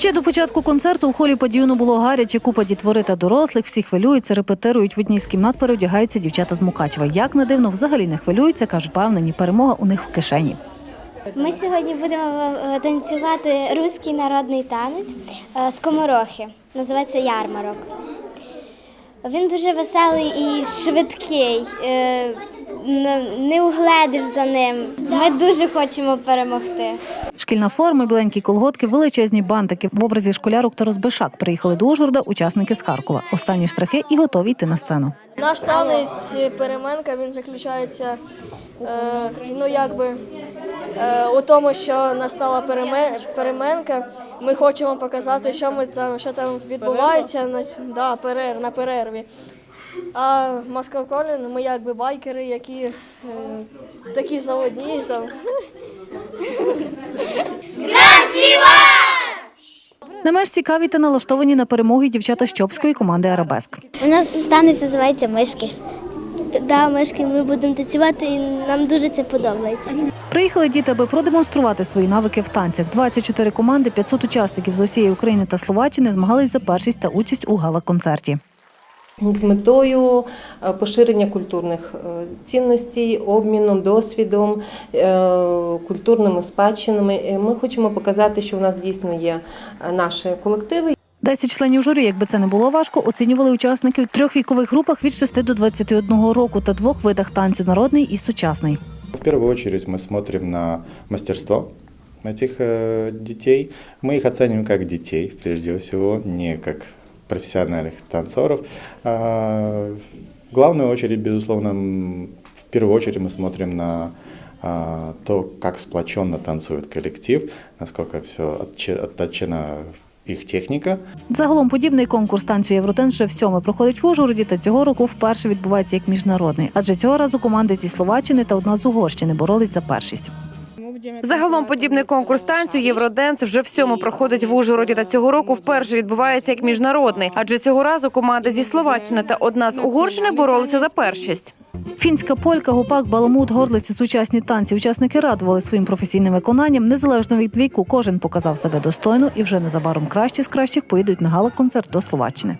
Ще до початку концерту у холі подіюну було гаряче. Купа дітвори та дорослих. Всі хвилюються, репетирують. В одній з кімнат переодягаються дівчата з Мукачева. Як не дивно, взагалі не хвилюються, кажуть, певнені, перемога у них в кишені. Ми сьогодні будемо е, танцювати руський народний танець е, скоморохи. Називається ярмарок. Він дуже веселий і швидкий. Е, не- Не угледиш за ним. Ми дуже хочемо перемогти. Шкільна форма, біленькі колготки, величезні бантики в образі школярок та розбишак приїхали до Ужгорода учасники з Харкова. Останні штрихи і готові йти на сцену. Наш танець переменка він заключається е, ну якби е, у тому, що настала перемен, переменка. Ми хочемо показати, що ми там, що там відбувається на да, перер, на перерві. А Москва Колін, ми якби байкери, які е, такі заводні там. Не менш цікаві та налаштовані на перемоги дівчата з Чопської команди Арабеск. У нас танець називається мишки. Да, мишки, ми будемо танцювати, і нам дуже це подобається. Приїхали діти, аби продемонструвати свої навики в танцях. 24 команди, 500 учасників з усієї України та Словаччини змагались за першість та участь у гала-концерті з метою е, поширення культурних е, цінностей, обміном досвідом, е, культурними спадщинами. Е, Ми хочемо показати, що у нас дійсно є е, наші колективи. 10 членів журі, якби це не було важко, оцінювали учасників у трьох вікових групах від 6 до 21 року та двох видах танцю народний і сучасний. В первую очередь мы смотрим на мастерство этих э, детей. Мы их оцениваем как детей, прежде всего, не как профессиональных танцоров. В главную очередь, безусловно, в первую очередь мы смотрим на то, как сплоченно танцует коллектив, насколько все отточена их техника. Загалом подібний конкурс танцю Євротен вже всьоме проходить в Ужгороді та цього року вперше відбувається як міжнародний. Адже цього разу команди зі Словаччини та одна з Угорщини боролись за першість. Загалом подібний конкурс танцю Євроденс вже всьому проходить в Ужгороді та цього року вперше відбувається як міжнародний. Адже цього разу команда зі Словаччини та одна з Угорщини боролися за першість. Фінська полька, гупак, баламут, горлиці, сучасні танці. Учасники радували своїм професійним виконанням. Незалежно від віку, кожен показав себе достойно і вже незабаром кращі з кращих поїдуть на гала-концерт до Словаччини.